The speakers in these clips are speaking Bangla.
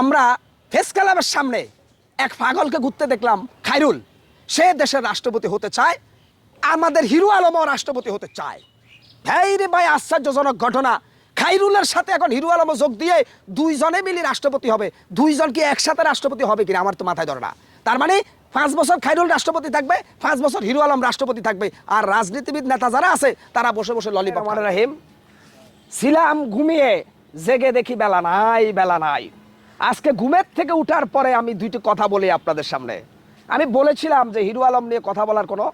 আমরা ফেস ক্লাবের সামনে এক পাগলকে ঘুরতে দেখলাম খাইরুল। সে দেশের রাষ্ট্রপতি হতে চায় আমাদের হিরো আলমও রাষ্ট্রপতি হতে চায়। ভাই রে ভাই আশ্চর্যজনক ঘটনা। খাইরুলের সাথে এখন হিরো আলমও যোগ দিয়ে দুইজনে মিলে রাষ্ট্রপতি হবে। দুইজন কি একসাথে রাষ্ট্রপতি হবে কিনা আমার তো মাথায় ধরে না। তার মানে পাঁচ বছর খাইরুল রাষ্ট্রপতি থাকবে পাঁচ বছর হিরো আলম রাষ্ট্রপতি থাকবে। আর রাজনীতিবিদ নেতা যারা আছে তারা বসে বসে ললিপপ মানে রাহিম ছিলাম ঘুমিয়ে জেগে দেখি বেলা নাই বেলা নাই। আজকে ঘুমের থেকে উঠার পরে আমি দুইটি কথা বলি আপনাদের সামনে। আমি বলেছিলাম যে হিরো আলম নিয়ে কথা বলার কোনো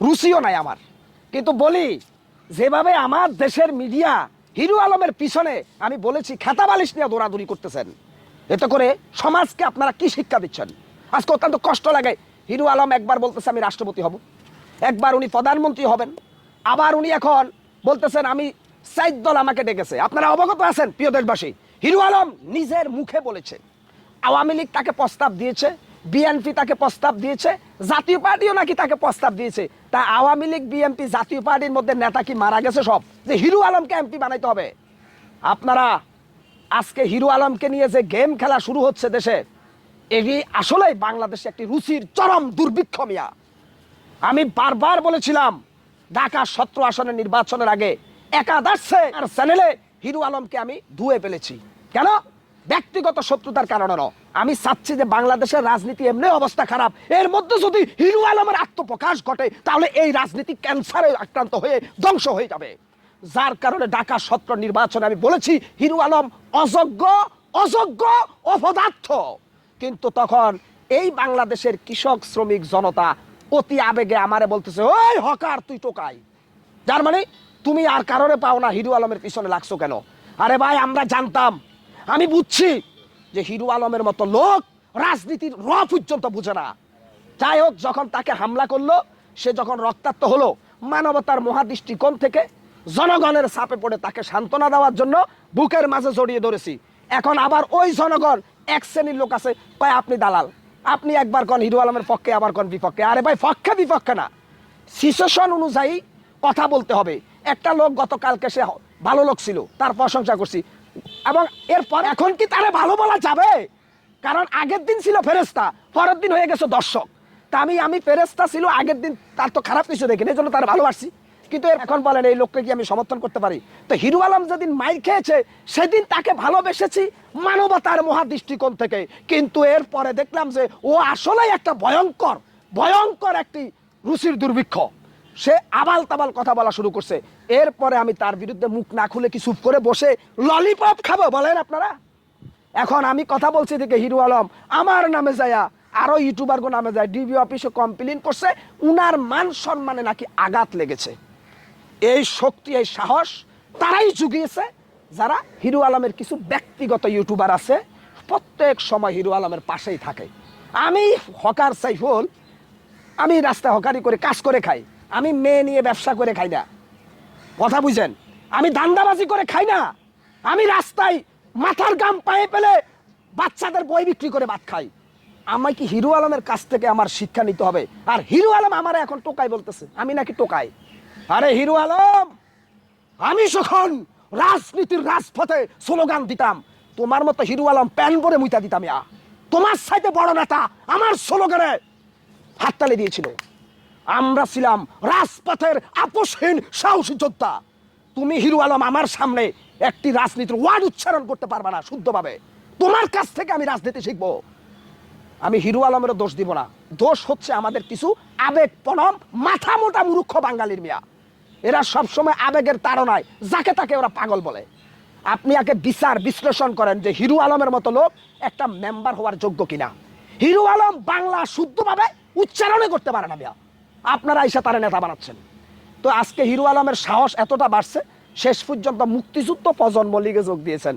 রুচিও নাই আমার। কিন্তু বলি, যেভাবে আমার দেশের মিডিয়া হিরো আলমের পিছনে আমি বলেছি খেতা বালিশ নিয়ে দৌড়াদৌড়ি করতেছেন। এতে করে সমাজকে আপনারা কি শিক্ষা দিচ্ছেন? আজকে অত্যন্ত কষ্ট লাগে। হিরো আলম একবার বলতেছে, আমি রাষ্ট্রপতি হব। একবার উনি প্রধানমন্ত্রী হবেন। আবার উনি এখন বলতেছেন, আমি সাইদ দল আমাকে ডেকেছে। আপনারা অবগত আছেন, প্রিয় দেশবাসী। হিরু আলম নিজের মুখে বলেছে। আওয়ামী লীগ তাকে প্রস্তাব দিয়েছে, বিএনপি তাকে প্রস্তাব দিয়েছে, জাতীয় পার্টিও নাকি তাকে প্রস্তাব দিয়েছে। তা আওয়ামী লীগ, বিএনপি জাতীয় পার্টির মধ্যে নেতা কি মারা গেছে সব? যে হিরু আলমকে এমপি বানাইতে হবে। আপনারা, আজকে হিরু আলমকে নিয়ে যে গেম খেলা শুরু হচ্ছে দেশে এটি আসলেই বাংলাদেশে একটি রুচির চরম দুর্ভিক্ষ মিয়া। আমি বারবার বলেছিলাম ঢাকা সত্র আসনের নির্বাচনের আগে একাদশে আর চ্যানেলে হিরু আলমকে আমি ধুয়ে ফেলেছি। কেন? ব্যক্তিগত শত্রুতার কারণে ন আমি চাচ্ছি যে বাংলাদেশের রাজনীতি এমনি অবস্থা খারাপ। এর মধ্যে যদি হিরু আলমের আত্মপ্রকাশ ঘটে, তাহলে এই রাজনীতি ক্যান্সারে আক্রান্ত হয়ে ধ্বংস হয়ে যাবে। যার কারণে ঢাকা সত্র নির্বাচনে আমি বলেছি, হিরু আলম অযোগ্য অযোগ্য, অপদার্থ। কিন্তু তখন এই বাংলাদেশের কৃষক, শ্রমিক, জনতা অতি আবেগে আমারে বলতেছে, ওই হকার, তুই টোকাই। যার মানে তুমি আর কারণে পাও না হিরু আলমের পিছনে লাগছো কেন? আরে ভাই, আমরা জানতাম। আমি বুঝছি যে হিরু আলমের মতো লোক রাজনীতির র পর্যন্ত বুঝে না। যাই হোক, যখন তাকে হামলা করল, সে যখন রক্তাক্ত হলো, মানবতার মহাদৃষ্টিকোণ থেকে জনগণের চাপে পড়ে তাকে সান্ত্বনা দেওয়ার জন্য বুকের মাঝে জড়িয়ে ধরেছি। এখন আবার ওই জনগণ এক শ্রেণির লোক আছে। কয়, আপনি দালাল। আপনি একবার কন, হিরু আলমের পক্ষে, আবার কন বিপক্ষে। আরে ভাই, পক্ষে বিপক্ষে না। সিচুয়েশন অনুযায়ী কথা বলতে হবে। একটা লোক গতকালকে সে ভালো লোক ছিল, তার প্রশংসা করছি। এবং এরপর এখন কি তারে ভালো বলা যাবে? কারণ আগের দিন ছিল ফেরেস্তা পরের দিন হয়ে গেছে দর্শক। তা আমি আমি ফেরেস্তা ছিল, আগের দিন তার তো খারাপ কিছু দেখিনি, এই জন্য তার ভালোবাসি কিন্তু এখন বলেন, এই লোককে কি আমি সমর্থন করতে পারি? তো হিরু আলম যেদিন মাইর খেয়েছে, সেদিন তাকে ভালোবেসেছি মানবতার মহাদৃষ্টিকোণ থেকে। কিন্তু এরপরে দেখলাম যে ও আসলেই একটা ভয়ঙ্কর ভয়ঙ্কর একটি রুচির দুর্ভিক্ষ। সে আবাল তাবাল কথা বলা শুরু করছে। এরপরে আমি তার বিরুদ্ধে মুখ না খুলে কি চুপ করে বসে ললিপপ খাব বলেন আপনারা? এখন আমি কথা বলছি দিকে হিরু আলম, আমার নামে যায়া আরও ইউটিউবার গো নামে যায়, ডিবি অফিসে কমপ্লেন করছে, উনার মান সম্মানে নাকি আঘাত লেগেছে। এই শক্তি, এই সাহস তারাই জুগিয়েছে। যারা হিরু আলমের কিছু ব্যক্তিগত ইউটিউবার আছে, প্রত্যেক সময় হিরু আলমের পাশেই থাকে। আমি হকার সাইফুল, আমি রাস্তায় হকারি করে কাজ করে খাই। আমি মেয়ে নিয়ে ব্যবসা করে খাই না। কথা বুঝেন আমি দান্দাবাজি করে খাই না। আমি রাস্তায় মাথার গাম পায়ে পেলে বাচ্চাদের বই বিক্রি করে ভাত খাই। আমায় কি হিরো আলমের কাছ থেকে আমার শিক্ষা নিতে হবে? আর হিরো আলম আমার এখন টোকাই বলতেছে, আমি নাকি টোকাই আরে হিরো আলম, আমি যখন রাজনীতির রাজপথে স্লোগান দিতাম, তোমার মতো হিরো আলম প্যান পরে মুইতা দিতাম তোমার সাথে বড় নেতা আমার স্লোগানে হাততালি দিয়েছিল। আমরা ছিলাম রাজপথের আপোষহীন সাহসী যোদ্ধা। তুমি হিরু আলম, আমার সামনে একটি রাজনীতির ওয়ার্ড উচ্চারণ করতে পারবে না শুদ্ধভাবে। তোমার কাছ থেকে আমি রাজনীতি শিখব। আমি হিরু আলমেরও দোষ দিব না। দোষ হচ্ছে আমাদের কিছু আবেগ পনম মাথা মোটা মূর্খ বাঙালির মিয়া। এরা সবসময় আবেগের তাড়নায়, যাকে তাকে ওরা পাগল বলে। আপনি আগে বিচার বিশ্লেষণ করেন যে হিরু আলমের মতো লোক একটা মেম্বার হওয়ার যোগ্য কিনা। হিরু আলম বাংলা শুদ্ধভাবে উচ্চারণে করতে পারে না মিয়া। আপনারা এসে তারা নেতা বানাচ্ছেন। তো আজকে হিরু আলমের সাহস এতটা বাড়ছে, শেষ পর্যন্ত মুক্তিযুদ্ধ প্রজন্ম লীগে যোগ দিয়েছেন।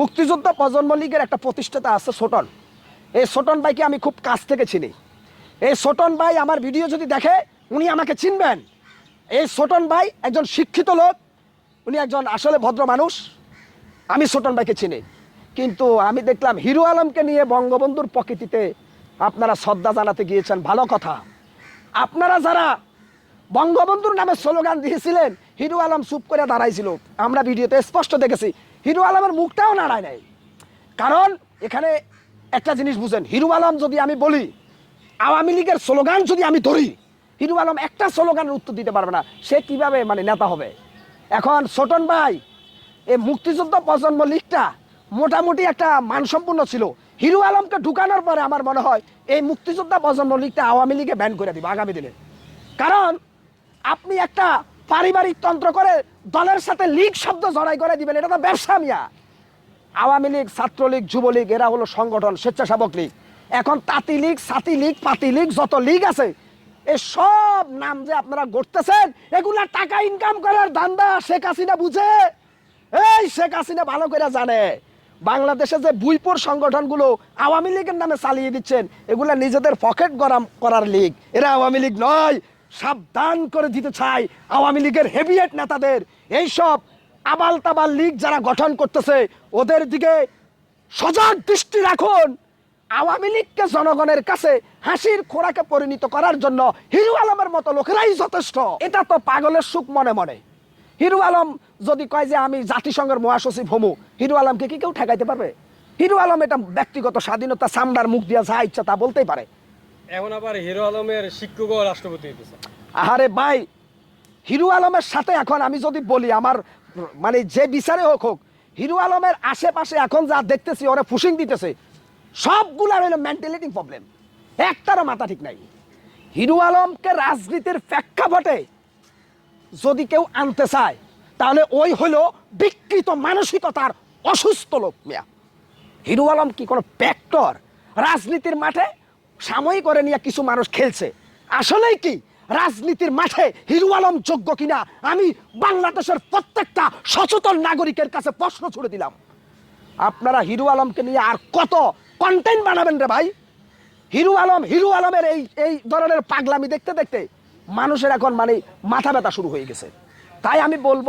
মুক্তিযুদ্ধ প্রজন্ম লীগের একটা প্রতিষ্ঠাতা আছে ছোটন এই ছোটন ভাইকে আমি খুব কাছ থেকে চিনি। এই ছোটন ভাই আমার ভিডিও যদি দেখে, উনি আমাকে চিনবেন। এই ছোটন ভাই একজন শিক্ষিত লোক, উনি একজন আসলে ভদ্র মানুষ। আমি ছোটন ভাইকে চিনি। কিন্তু আমি দেখলাম হিরো আলমকে নিয়ে বঙ্গবন্ধুর প্রকৃতিতে আপনারা শ্রদ্ধা জানাতে গিয়েছেন ভালো কথা। আপনারা যারা বঙ্গবন্ধুর নামে স্লোগান দিয়েছিলেন, হিরু আলম চুপ করে দাঁড়াইছিল। আমরা ভিডিওতে স্পষ্ট দেখেছি, হিরু আলমের মুখটাও নাড়ায় নাই। কারণ এখানে একটা জিনিস বুঝেন, হিরু আলম যদি আমি বলি, আওয়ামী লীগের স্লোগান যদি আমি ধরি, হিরু আলম একটা স্লোগানের উত্তর দিতে পারবে না, সে কীভাবে মানে নেতা হবে? এখন ছোটন ভাই, এই মুক্তিযুদ্ধ প্রজন্ম লীগটা মোটামুটি একটা মানসম্পন্ন ছিল। হিরু আলমকে ঢুকানোর পরে আমার মনে হয় এই মুক্তিযোদ্ধা প্রজন্ম লীগটা আওয়ামী লীগে ব্যান করে দিব আগামী দিনে। কারণ আপনি একটা পারিবারিক তন্ত্র করে দলের সাথে লীগ শব্দ জড়াই করে দিবেন, এটা তো ব্যবসা মিয়া। আওয়ামী লীগ, ছাত্রলীগ, যুবলীগ, এরা হলো সংগঠন, স্বেচ্ছাসেবক লীগ। এখন তাঁতি লীগ, সাতি লীগ, পাতি লীগ, যত লীগ আছে এই সব নাম যে আপনারা গড়তেছেন, এগুলা টাকা ইনকাম করার ধান্দা শেখ হাসিনা বুঝে। এই শেখ হাসিনা ভালো করে জানে। বাংলাদেশে যে বুইপুর সংগঠনগুলো আওয়ামী লীগের নামে চালিয়ে দিচ্ছেন, এগুলা নিজেদের পকেট গরম করার লীগ। এরা আওয়ামী লীগ নয়, সাবধান করে দিতে চাই আওয়ামী লীগের হেভিয়েট নেতাদের। এইসব আবাল তাবাল লীগ যারা গঠন করতেছে, ওদের দিকে সজাগ দৃষ্টি রাখুন। আওয়ামী লীগকে জনগণের কাছে হাসির খোরাকে পরিণত করার জন্য হিরু আলমের মতো লোকেরাই যথেষ্ট। এটা তো পাগলের সুখ মনে মনে। হিরু আলম যদি কয় যে আমি জাতিসংঘের মহাসচিব হমু হিরু আলমকে কি কেউ ঠেকাইতে পারবে? হিরু আলম এটা ব্যক্তিগত স্বাধীনতা চামড়ার মুখ দিয়া যা ইচ্ছা তা বলতেই পারে। এখন আবার হিরো আলমের শিক্ষকও রাষ্ট্রপতি আহারে ভাই হিরু আলমের সাথে এখন আমি যদি বলি আমার মানে যে বিচারে হোক হোক হিরু আলমের আশেপাশে এখন যা দেখতেছি ওরা ফুসিং দিতেছে সবগুলার হলো মেন্টালিটি প্রবলেম একটারও মাথা ঠিক নাই। হিরু আলমকে রাজনীতির প্রেক্ষাপটে যদি কেউ আনতে চায়, তাহলে ওই হলো বিকৃত মানসিকতার অসুস্থ লোক মিয়া। হিরু আলম কি কোনো প্যাক্টর রাজনীতির মাঠে সাময়িক করে নিয়ে কিছু মানুষ খেলছে। আসলেই কি, রাজনীতির মাঠে হিরু আলম যোগ্য কিনা আমি বাংলাদেশের প্রত্যেকটা সচেতন নাগরিকের কাছে প্রশ্ন ছুড়ে দিলাম। আপনারা হিরু আলমকে নিয়ে আর কত কন্টেন্ট বানাবেন রে ভাই? হিরু আলম, হিরু আলমের এই এই ধরনের পাগলামি দেখতে দেখতে মানুষের এখন মানে মাথা ব্যথা শুরু হয়ে গেছে। তাই আমি বলব,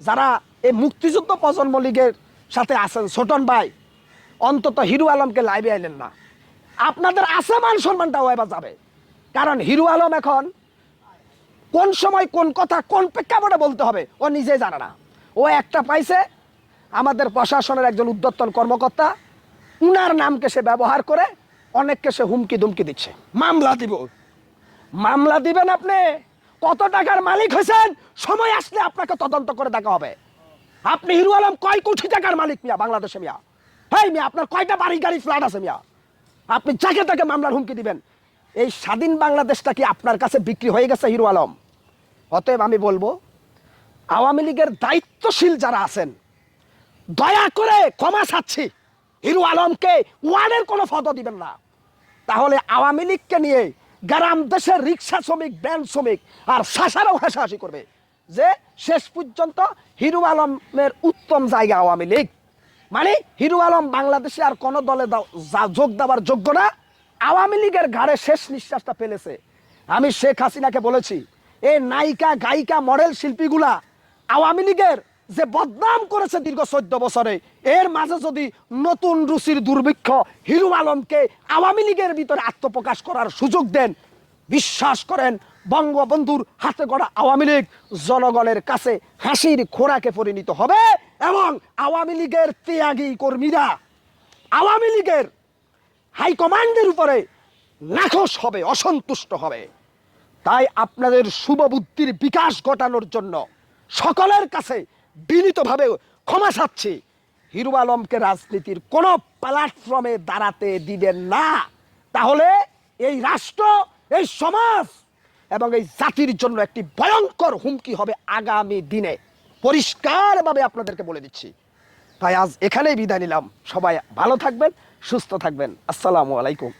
যারা এই মুক্তিযুদ্ধ প্রজন্ম লীগের সাথে আছেন, ছোটন ভাই, অন্তত হিরু আলমকে লাইভে আইলেন না। আপনাদের আছে মান সম্মানটাও এবার যাবে। কারণ হিরু আলম এখন কোন সময় কোন কথা কোন প্রেক্ষাপটে বলতে হবে, ও নিজেই জানে না। ও একটা পাইছে, আমাদের প্রশাসনের একজন উদ্যতন কর্মকর্তা, উনার নামকে সে ব্যবহার করে অনেককে সে হুমকি দুমকি দিচ্ছে। মামলা দিব। মামলা দিবেন আপনি? কত টাকার মালিক হয়েছেন? সময় আসলে আপনাকে তদন্ত করে দেখা হবে। আপনি হিরু আলম কয় কোটি টাকার মালিক মিয়া বাংলাদেশে মিয়া? হেই মিয়া, আপনার কয়টা বাড়ি গাড়ি ফ্ল্যাট আছে মিয়া? আপনি যাকে তাকে মামলার হুমকি দিবেন। এই স্বাধীন বাংলাদেশটা কি আপনার কাছে বিক্রি হয়ে গেছে হিরু আলম? অতএব আমি বলব, আওয়ামী লীগের দায়িত্বশীল যারা আছেন, দয়া করে ক্ষমা চাচ্ছি। হিরু আলমকে ওয়ানের কোনো ফটো দিবেন না। তাহলে আওয়ামী লীগকে নিয়ে গ্রাম দেশের রিক্সা শ্রমিক ব্যান্ড শ্রমিক আর শাসারাও হাসাহাসি করবে যে শেষ পর্যন্ত হিরু আলমের উত্তম জায়গা আওয়ামী লীগ। মানে হিরু আলম বাংলাদেশে আর কোনো দলে যোগ দেওয়ার যোগ্য না। আওয়ামী লীগের ঘাড়ে শেষ নিঃশ্বাসটা ফেলেছে। আমি শেখ হাসিনাকে বলেছি, এই নায়িকা, গায়িকা, মডেল শিল্পীগুলা আওয়ামী লীগের যে বদনাম করেছে দীর্ঘ চোদ্দ বছরে, এর মাঝে যদি নতুন রুচির দুর্ভিক্ষ হিরু আলমকে আওয়ামী লীগের ভিতরে আত্মপ্রকাশ করার সুযোগ দেন, বিশ্বাস করেন বঙ্গবন্ধুর হাতে গড়া আওয়ামী লীগ জনগণের কাছে হাসির খোরাকে পরিণত হবে এবং আওয়ামী লীগের ত্যাগী কর্মীরা আওয়ামী লীগের হাইকমান্ডের উপরে নাখোশ হবে, অসন্তুষ্ট হবে। তাই আপনাদের শুভ বুদ্ধির বিকাশ ঘটানোর জন্য সকলের কাছে বিনীতভাবে ক্ষমা চাচ্ছি। হিরু আলমকে রাজনীতির কোনো প্ল্যাটফর্মে দাঁড়াতে দিবেন না। তাহলে এই রাষ্ট্র, এই সমাজ এবং এই জাতির জন্য একটি ভয়ঙ্কর হুমকি হবে আগামী দিনে। পরিষ্কারভাবে আপনাদেরকে বলে দিচ্ছি। তাই আজ এখানেই বিদায় নিলাম। সবাই ভালো থাকবেন, সুস্থ থাকবেন। আসসালামু আলাইকুম।